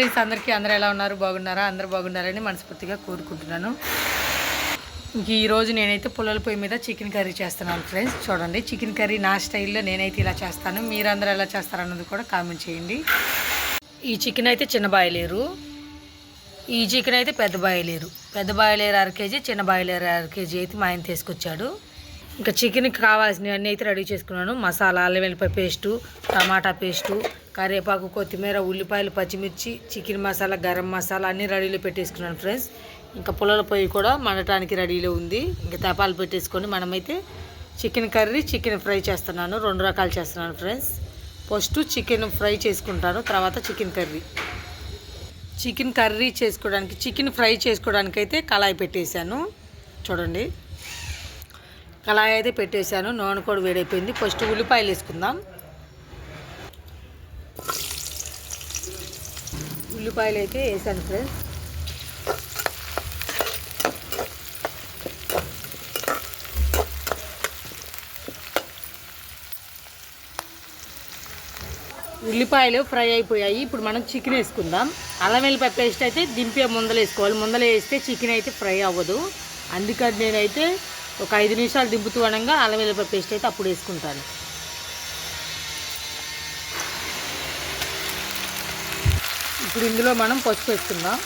Friends అందరికీ అందరూ ఎలా ఉన్నారు? బాగున్నారా? అందరూ బాగున్నారని మనస్ఫూర్తిగా కోరుకుంటున్నాను. ఇంక ఈరోజు నేనైతే పుల్లల పొయ్యి మీద చికెన్ కర్రీ చేస్తున్నాను ఫ్రెండ్స్. చూడండి చికెన్ కర్రీ నా స్టైల్లో నేనైతే ఇలా చేస్తాను. మీరందరూ ఎలా చేస్తారన్నది కూడా కామెంట్ చేయండి. ఈ చికెన్ అయితే చిన్న బాయలేరు. ఈ చికెన్ అయితే పెద్ద బాయలేరు. పెద్ద బాయలేరు అర కేజీ చిన్న బాయలేరు అర కేజీ అయితే మా ఆయన తీసుకొచ్చాడు. ఇంకా చికెన్కి కావాల్సినవి అన్నీ అయితే రెడీ చేసుకున్నాను. మసాలా అల్లం వెల్లిపాయ పేస్టు టమాటా పేస్టు కరివేపాకు కొత్తిమీర ఉల్లిపాయలు పచ్చిమిర్చి చికెన్ మసాలా గరం మసాలా అన్నీ రెడీలో పెట్టేసుకున్నాను ఫ్రెండ్స్. ఇంకా పుల్లల పొయ్యి కూడా మండటానికి రెడీలో ఉంది. ఇంకా తపాలు పెట్టేసుకొని మనమైతే చికెన్ కర్రీ చికెన్ ఫ్రై చేస్తున్నాను. రెండు రకాలు చేస్తున్నాను ఫ్రెండ్స్. ఫస్ట్ చికెన్ ఫ్రై చేసుకుంటాను తర్వాత చికెన్ కర్రీ. చికెన్ కర్రీ చేసుకోవడానికి చికెన్ ఫ్రై చేసుకోవడానికి అయితే కళాయి పెట్టేశాను. చూడండి. కళాయి అయితే పెట్టేశాను. నూనె కూడా వేడైపోయింది. ఫస్ట్ ఉల్లిపాయలు వేసుకుందాం. ఉల్లిపాయలు అయితే వేసాను ఫ్రెండ్స్. ఉల్లిపాయలు ఫ్రై అయిపోయాయి. ఇప్పుడు మనం చికెన్ వేసుకుందాం. అల్లం వెల్లిపాయ పేస్ట్ అయితే దింపే ముందలు వేసుకోవాలి. ముందలు వేస్తే చికెన్ అయితే ఫ్రై అవ్వదు. అందుకని నేనైతే ఒక ఐదు నిమిషాలు దింపుతూ అనగా అల్లం వెల్లిపాయ పేస్ట్ అయితే అప్పుడు వేసుకుంటాను. ఇప్పుడు ఇందులో మనం పసుపు వేసుకుందాం.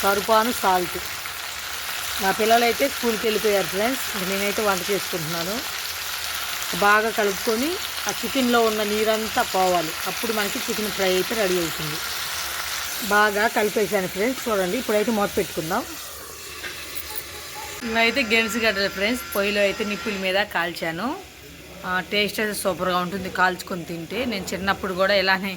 సరుపాను సాల్ట్. నా పిల్లలు అయితే స్కూల్కి వెళ్ళిపోయారు ఫ్రెండ్స్ నేనైతే వంట చేసుకుంటున్నాను. బాగా కలుపుకొని ఆ చికెన్లో ఉన్న నీరంతా పోవాలి. అప్పుడు మనకి చికెన్ ఫ్రై అయితే రెడీ అవుతుంది. బాగా కలిపేసాను ఫ్రెండ్స్ చూడండి. ఇప్పుడైతే మూత పెట్టుకుందాం. ఇవైతే గెన్స్ గడ్డలు ఫ్రెండ్స్ పొయ్యిలో అయితే నిప్పుల మీద కాల్చాను. టేస్ట్ అయితే సూపర్గా ఉంటుంది. కాల్చుకొని తింటే నేను చిన్నప్పుడు కూడా ఇలానే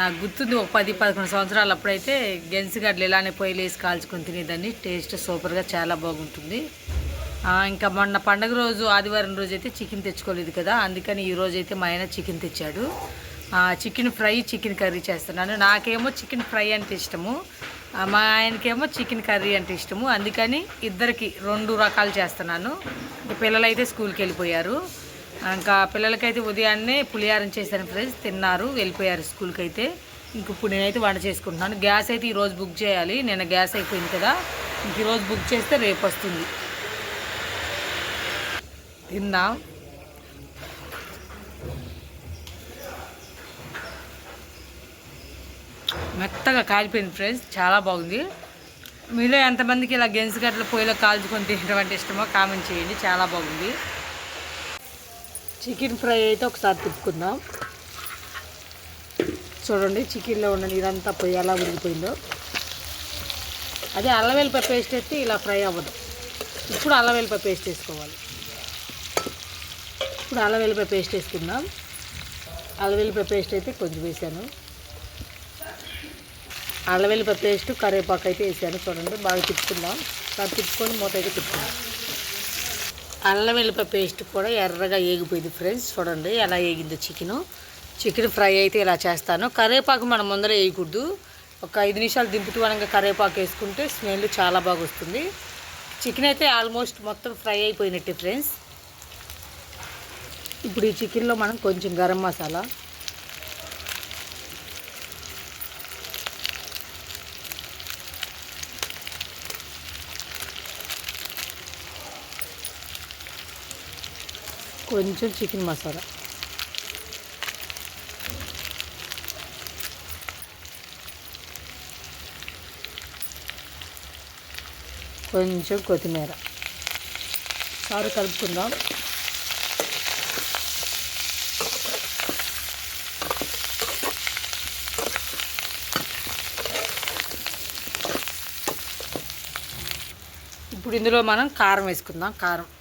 నాకు గుర్తుంది ఒక పది పదకొండు సంవత్సరాలు అప్పుడైతే గెన్స్ గడ్డలు ఇలానే పొయ్యి వేసి కాల్చుకొని తినేదాన్ని. టేస్ట్ సూపర్గా చాలా బాగుంటుంది. ఇంకా మొన్న పండగ రోజు ఆదివారం రోజు అయితే చికెన్ తెచ్చుకోలేదు కదా అందుకని ఈ రోజు అయితే మా ఆయన చికెన్ తెచ్చాడు. చికెన్ ఫ్రై చికెన్ కర్రీ చేస్తున్నాను. నాకేమో చికెన్ ఫ్రై అంటే ఇష్టము. మా ఆయనకేమో చికెన్ కర్రీ అంటే ఇష్టము. అందుకని ఇద్దరికి రెండు రకాలు చేస్తున్నాను. పిల్లలైతే స్కూల్కి వెళ్ళిపోయారు. ఇంకా పిల్లలకైతే ఉదయాన్నే పులిహారం చేశాను ఫ్రెండ్స్. తిన్నారు వెళ్ళిపోయారు స్కూల్కి అయితే ఇంక ఇప్పుడు నేనైతే వంట చేసుకుంటున్నాను. గ్యాస్ అయితే ఈరోజు బుక్ చేయాలి. నేను గ్యాస్ అయిపోయింది కదా. ఇంక ఈరోజు బుక్ చేస్తే రేపు వస్తుంది. తిందాం. మెత్తగా కాలిపోయింది ఫ్రెండ్స్. చాలా బాగుంది. మీలో ఎంతమందికి ఇలా గెన్స్ గట్ల పొయ్యిలో కాల్చుకొని తినడం అంటే ఇష్టమో కామెంట్ చేయండి. చాలా బాగుంది. చికెన్ ఫ్రై అయితే ఒకసారి తిప్పుకుందాం. చూడండి చికెన్లో ఉన్న నీరంతా పొయ్యి ఎలా ఉడికిపోయిందో. అదే అల్లం వెల్లిపాయ పేస్ట్ వేస్తే ఇలా ఫ్రై అవ్వదు. ఇప్పుడు అల్లం వెల్లిపాయ పేస్ట్ వేసుకోవాలి. ఇప్పుడు అల్లం వెల్లిపాయ పేస్ట్ వేసుకుందాం. అల్లం వెల్లిపాయ పేస్ట్ అయితే కొంచెం వేసాను. అల్లం వెల్లిపాయ పేస్ట్ కరివేపాకు అయితే వేసాను. చూడండి బాగా తిప్పుకుందాం. బాగా తిప్పుకొని మూత అయితే తిప్పుకుందాం అల్లం వెల్లిపాయ పేస్ట్ కూడా ఎర్రగా ఏగిపోయింది ఫ్రెండ్స్. చూడండి ఎలా ఏగిందో చికెన్. చికెన్ ఫ్రై అయితే ఇలా చేస్తాను. కరివేపాకు మనం ముందర వేయకూడదు. ఒక ఐదు నిమిషాలు దింపుతూ అనగా కరివేపాకు వేసుకుంటే స్మెల్ చాలా బాగా వస్తుంది. చికెన్ అయితే ఆల్మోస్ట్ మొత్తం ఫ్రై అయిపోయినట్టే ఫ్రెండ్స్. ఇప్పుడు ఈ చికెన్లో మనం కొంచెం గరం మసాలా కొంచెం చికెన్ మసాలా. కొంచెం కొత్తిమీర. సారు కలుపుకుందాం. ఇప్పుడు ఇందులో మనం కారం వేసుకుందాం. కారం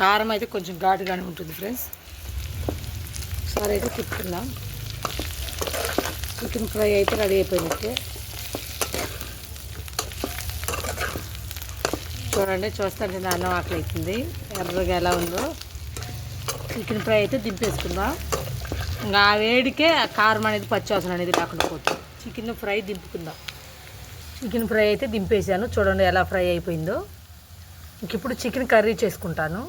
కారం అయితే కొంచెం ఘాటుగానే ఉంటుంది ఫ్రెండ్స్. ఒకసారి అయితే తిప్పుకుందాం. చికెన్ ఫ్రై అయితే రెడీ అయిపోయినట్టే. చూడండి చూస్తుంటే అన్నం ఆకలి అవుతుంది ఎర్రగా ఎలా ఉందో. చికెన్ ఫ్రై అయితే దింపేసుకుందాం. ఇంకా ఆ వేడికే ఆ కారం అనేది పచ్చివాసన అనేది లేకుండా పోతుంది. చికెన్ ఫ్రై దింపుకుందాం. చికెన్ ఫ్రై అయితే దింపేసాను చూడండి ఎలా ఫ్రై అయిపోయిందో. ఇంక ఇప్పుడు చికెన్ కర్రీ చేసుకుంటాను.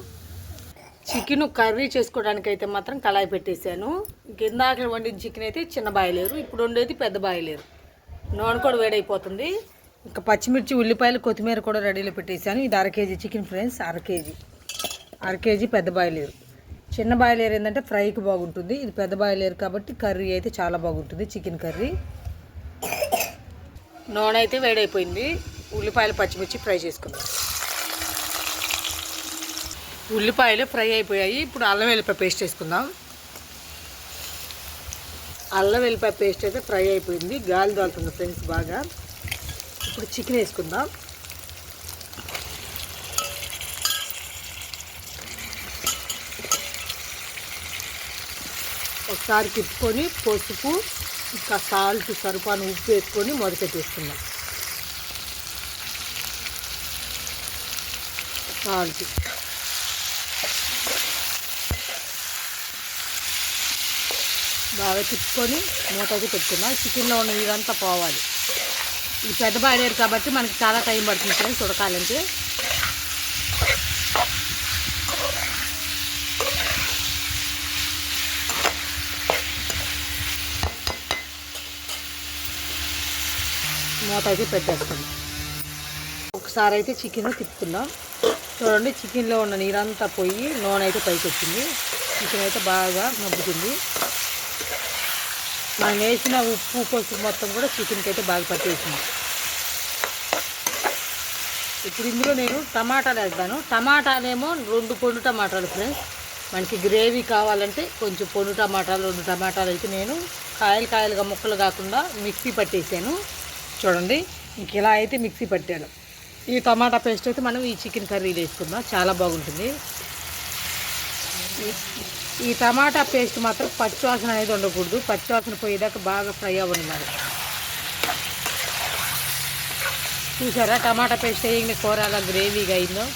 చికెన్ కర్రీ చేసుకోవడానికి అయితే మాత్రం కళాయి పెట్టేశాను. కిందాక వండిన చికెన్ అయితే చిన్న బాయలేరు ఇప్పుడు వండేది పెద్ద బాయలేరు. నూనె కూడా వేడైపోతుంది. ఇంకా పచ్చిమిర్చి ఉల్లిపాయలు కొత్తిమీర కూడా రెడీలో పెట్టేశాను. ఇది అర కేజీ చికెన్ ఫ్రెండ్స్ అర కేజీ. అర కేజీ పెద్ద బాయలేరు. చిన్న బాయలేరు ఏంటంటే ఫ్రైకి బాగుంటుంది. ఇది పెద్ద బాయలేరు కాబట్టి కర్రీ అయితే చాలా బాగుంటుంది చికెన్ కర్రీ. నూనె అయితే వేడైపోయింది. ఉల్లిపాయలు పచ్చిమిర్చి ఫ్రై చేసుకుందాం ఉల్లిపాయలు ఫ్రై అయిపోయాయి. ఇప్పుడు అల్లం వెల్లిపాయ పేస్ట్ వేసుకుందాం. అల్లం వెల్లిపాయ పేస్ట్ అయితే ఫ్రై అయిపోయింది. గాలి దాల్తుంది ఫ్రెండ్స్ బాగా. ఇప్పుడు చికెన్ వేసుకుందాం. ఒకసారి తిప్పుకొని పసుపు ఇంకా సాల్ట్ సరిపాను ఉప్పు వేసుకొని మొదపెట్టేసుకుందాం సాల్ట్. బాగా తిప్పుకొని మూత అయితే పెట్టుకుందాం చికెన్లో ఉన్న ఇదంతా పోవాలి. ఇది పెద్ద బాయిలేరు కాబట్టి మనకి చాలా టైం పడుతుంది ఫ్రెండ్స్ ఉడకాలంటే. మూత అయితే పెట్టేస్తుంది ఒకసారి అయితే చికెన్ తిప్పుకుందాం చూడండి చికెన్లో ఉన్న నీరంతా పోయి నూనె అయితే పైకి వచ్చింది. చికెన్ అయితే బాగా మగ్గుతుంది. మనం వేసిన ఉప్పు పసుపు మొత్తం కూడా చికెన్కి అయితే బాగా పట్టేసింది. ఇప్పుడు ఇందులో నేను టమాటాలు వేస్తాను. టమాటాలేమో రెండు పొండు టమాటాలు ఫ్రెండ్స్ మనకి గ్రేవీ కావాలంటే కొంచెం పొండు టమాటాలు రెండు టమాటాలు అయితే నేను కాయలు కాయలుగా ముక్కలు కాకుండా మిక్సీ పట్టేసాను. చూడండి ఇంక ఇలా అయితే మిక్సీ పట్టాను. ఈ టమాటా పేస్ట్ అయితే మనం ఈ చికెన్ కర్రీలో వేసుకుందాం. చాలా బాగుంటుంది. ఈ- టమాటా పేస్ట్ మాత్రం పచ్చివాసన అనేది ఉండకూడదు. పచ్చివాసన పోయేదాకా బాగా ఫ్రై అవ్వనున్నారు చూసారా? టమాటా పేస్ట్ వేయండి కూర అలా గ్రేవీగా అయిందో.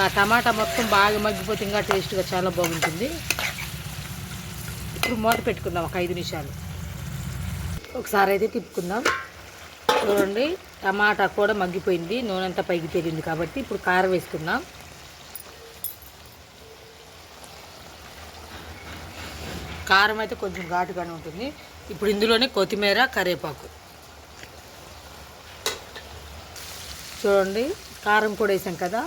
ఆ టమాటా మొత్తం బాగా మగ్గిపోతే ఇంకా టేస్ట్గా చాలా బాగుంటుంది. ఇప్పుడు మూత పెట్టుకుందాం ఒక ఐదు నిమిషాలు. ఒకసారి అయితే తిప్పుకుందాం. చూడండి టమాటా కూడా మగ్గిపోయింది. నూనె అంతా పైకి తేలింది కాబట్టి ఇప్పుడు కారం వేసుకుందాం. కారం అయితే కొంచెం ఘాటుగానే ఉంటుంది. ఇప్పుడు ఇందులోనే కొత్తిమీర కరివేపాకు. చూడండి కారం కూడా వేసాం కదా.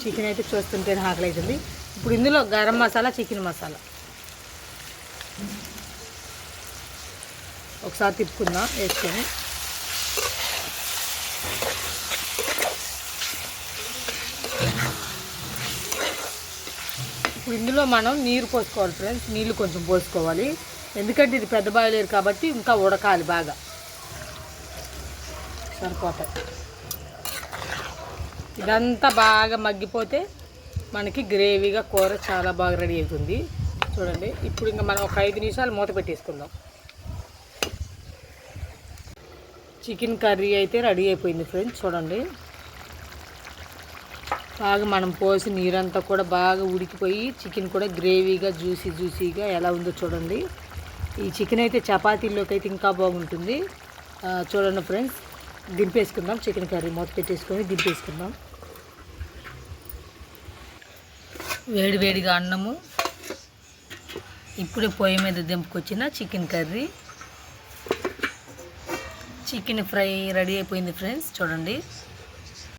చికెన్ అయితే చూస్తుంటేనే ఆకలి అవుతుంది ఇప్పుడు ఇందులో గరం మసాలా చికెన్ మసాలా. ఒకసారి తిప్పుకుందాం వేసుకొని. ఇప్పుడు ఇందులో మనం నీరు పోసుకోవాలి ఫ్రెండ్స్ నీళ్ళు కొంచెం పోసుకోవాలి. ఎందుకంటే ఇది పెద్ద బాయిలేరు కాబట్టి ఇంకా ఉడకాలి బాగా. సరిపోతాయి. ఇదంతా బాగా మగ్గిపోతే మనకి గ్రేవీగా కూర చాలా బాగా రెడీ అవుతుంది. చూడండి. ఇప్పుడు ఇంకా మనం ఒక ఐదు నిమిషాలు మూత పెట్టేసుకుందాం. చికెన్ కర్రీ అయితే రెడీ అయిపోయింది ఫ్రెండ్స్ చూడండి. బాగా మనం పోసి నీరంతా కూడా బాగా ఉడికిపోయి చికెన్ కూడా గ్రేవీగా జ్యూసీ జ్యూసీగా ఎలా ఉందో చూడండి. ఈ చికెన్ అయితే చపాతీల్లోకి అయితే ఇంకా బాగుంటుంది. చూడండి ఫ్రెండ్స్ దింపేసుకుందాం చికెన్ కర్రీ మూత పెట్టేసుకొని దింపేసుకుందాం. వేడివేడిగా అన్నము. ఇప్పుడే పొయ్యి మీద దింపుకొచ్చిన chicken curry chicken fry ready అయిపోయింది ఫ్రెండ్స్ చూడండి.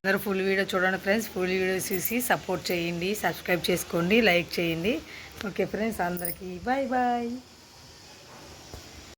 అందరూ ఫుల్ వీడియో చూడండి ఫ్రెండ్స్. ఫుల్ వీడియో చూసి సపోర్ట్ చేయండి సబ్స్క్రైబ్ చేసుకోండి లైక్ చేయండి. ఓకే ఫ్రెండ్స్ అందరికీ బాయ్ బాయ్